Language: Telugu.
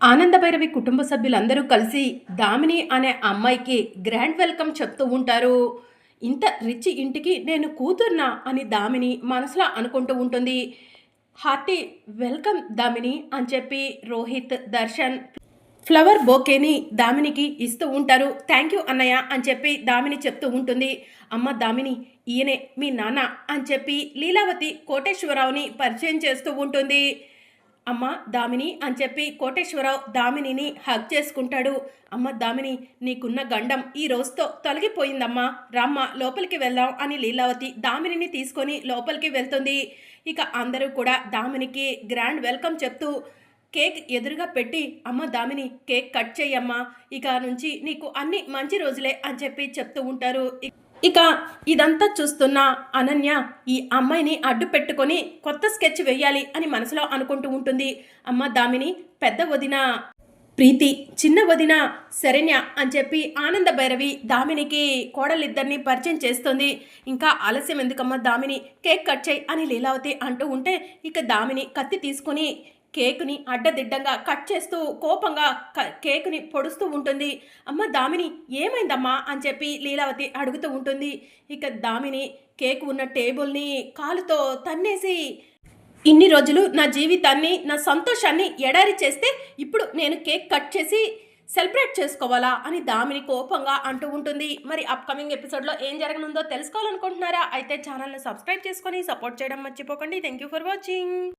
ఆనందభైరవి కుటుంబ సభ్యులందరూ కలిసి దామిని అనే అమ్మాయికి గ్రాండ్ వెల్కమ్ చెప్తూ ఉంటారు. ఇంత రిచ్ ఇంటికి నేను కూతుర్నా అని దామిని మనసులో అనుకుంటూ ఉంటుంది. హార్టీ వెల్కమ్ దామిని అని చెప్పి రోహిత్ దర్శన్ ఫ్లవర్ బోకేని దామినికి ఇస్తూ ఉంటారు. థ్యాంక్ యూ అన్నయ్య అని చెప్పి దామిని చెప్తూ ఉంటుంది. అమ్మ దామిని ఈయనే మీ నాన్న అని చెప్పి లీలావతి కోటేశ్వరరావుని పరిచయం చేస్తూ ఉంటుంది. అమ్మ దామిని అని చెప్పి కోటేశ్వరరావు దామినిని హగ్ చేసుకుంటాడు. అమ్మ దామిని నీకున్న గండం ఈ రోజుతో తొలగిపోయిందమ్మా. రామ్మ లోపలికి వెళ్దాం అని లీలావతి దామినిని తీసుకొని లోపలికి వెళ్తుంది. ఇక అందరూ కూడా దామినికి గ్రాండ్ వెల్కమ్ చెప్తూ కేక్ ఎదురుగా పెట్టి అమ్మ దామిని కేక్ కట్ చేయమ్మా ఇక నుంచి నీకు అన్ని మంచి రోజులే అని చెప్పి చెప్తూ ఉంటారు. ఇక ఇదంతా చూస్తున్న అనన్య ఈ అమ్మాయిని అడ్డు పెట్టుకొని కొత్త స్కెచ్ వేయాలి అని మనసులో అనుకుంటూ ఉంటుంది. అమ్మ దామిని పెద్ద వదిన ప్రీతి చిన్న వదిన శరణ్య అని చెప్పి ఆనంద భైరవి దామినికి కోడలిద్దరిని పరిచయం చేస్తుంది. ఇంకా ఆలస్యం ఎందుకమ్మా దామిని? కేక్ కట్ చేయి అని లీలావతి అంటూ ఉంటే ఇక దామిని కత్తి తీసుకొని కేకుని అడ్డదిడ్డంగా కట్ చేస్తూ కోపంగా కేకుని పొడుస్తూ ఉంటుంది. అమ్మ దామిని ఏమైందమ్మా అని చెప్పి లీలావతి అడుగుతూ ఉంటుంది. ఇక దామిని కేక్ ఉన్న టేబుల్ని కాలుతో తన్నేసి ఇన్ని రోజులు నా జీవితాన్ని నా సంతోషాన్ని ఎడారి చేస్తే ఇప్పుడు నేను కేక్ కట్ చేసి సెలబ్రేట్ చేసుకోవాలా? అని దామిని కోపంగా అంటూ ఉంటుంది. మరి అప్కమింగ్ ఎపిసోడ్లో ఏం జరగనుందో తెలుసుకోవాలనుకుంటున్నారా? అయితే ఛానల్ని సబ్స్క్రైబ్ చేసుకొని సపోర్ట్ చేయడం మర్చిపోకండి. Thank you for watching.